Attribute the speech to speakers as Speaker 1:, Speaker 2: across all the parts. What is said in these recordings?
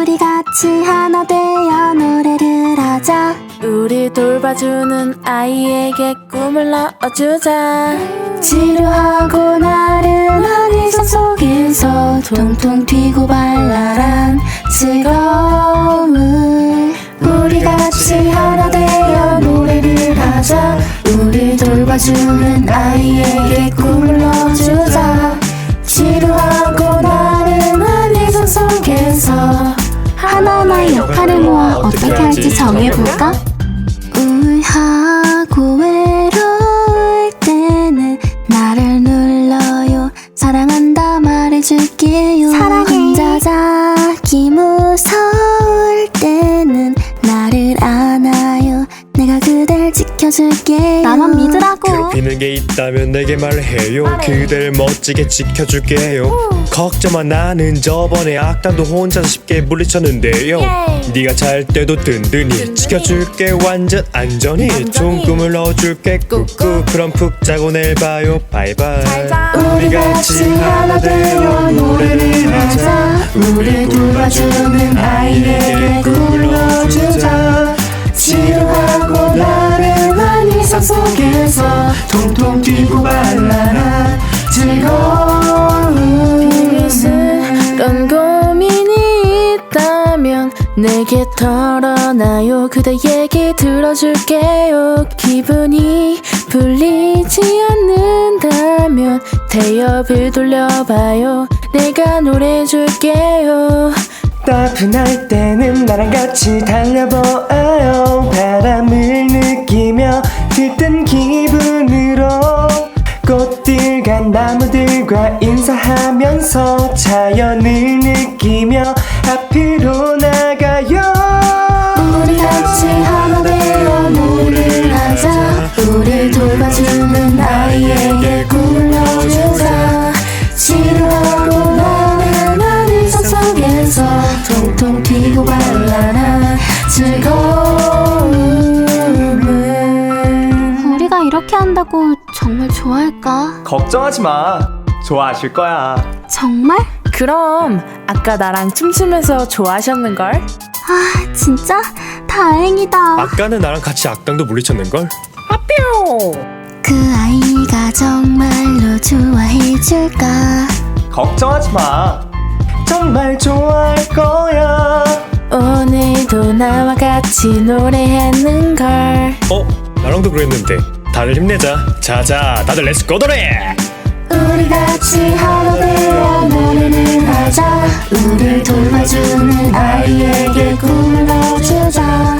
Speaker 1: 우리 같이 하나 되어 노래를 하자.
Speaker 2: 우리 돌봐주는 아이에게 꿈을 넣어주자.
Speaker 1: 지루하고 나른한 일상 속에서 통통 튀고 발랄한 즐거움을 우리 같이 하나 되어 노래를 하자. 우리 돌봐주는 아이에게 꿈을 하나하나의 역할을 모아 어떻게 할지 정해볼까? 우울하고 외로울 때는 나를 눌러요 사랑한다 말해줄게요
Speaker 3: 사랑해.
Speaker 1: 혼자 자기 무서울 때 지켜줄게요
Speaker 3: 나만 믿으라고.
Speaker 4: 괴롭히는 게 있다면 내게 말해요. 그댈 멋지게 지켜줄게요. 걱정 마 나는 저번에 악당도 혼자서 쉽게 물리쳤는데요. 네가 잘 때도 든든히 지켜줄게. 완전 안전히 좋은 꿈을 넣어줄게. 꾹꾹. 그럼 푹 자고 내일 봐요. 바이바이.
Speaker 1: 우리 같이 하나 되어 노래를 하자. 우리 돌봐주는 속에서 통통 튀고 발랄한 즐거움
Speaker 2: 이런 고민이 있다면 내게 털어놔요. 그대 얘기 들어줄게요. 기분이 풀리지 않는다면 태엽을 돌려봐요. 내가 노래해줄게요.
Speaker 5: 따분할 때는 나랑 같이 달려보아요. 바람을 느끼며 인사하면서 자연을 느끼며 앞으로 나가요.
Speaker 1: 우리 같이 하나 되어 노래를 하자. 우리 돌봐주는 아이에게 꿈을 넣어주자. 지루하고 나른한 일상 속에서 통통 튀고 발랄한 즐거움을.
Speaker 3: 우리가 이렇게 한다고 정말 좋아할까?
Speaker 5: 걱정하지 마 좋아하실 거야
Speaker 3: 정말?
Speaker 2: 그럼 아까 나랑 춤추면서 좋아하셨는 걸?
Speaker 3: 아, 진짜? 다행이다.
Speaker 4: 아까는 나랑 같이 악당도 물리쳤는걸?
Speaker 1: 그 아이가 정말로 좋아해줄까
Speaker 5: 걱정하지 마 정말 좋아할 거야
Speaker 2: 오늘도 나와 같이 노래했는걸
Speaker 4: 어? 나랑도 그랬는데 다들 힘내자 자자 다들 렛츠고 노래
Speaker 1: 우리 같이 하나 되어 노래는 하자. 우릴 돌봐주는 아이에게 꿈을 넣어주자.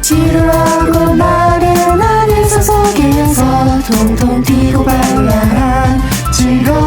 Speaker 1: 지루하고 마른 안에서 속에서 통통 튀고 발랄한 즐거움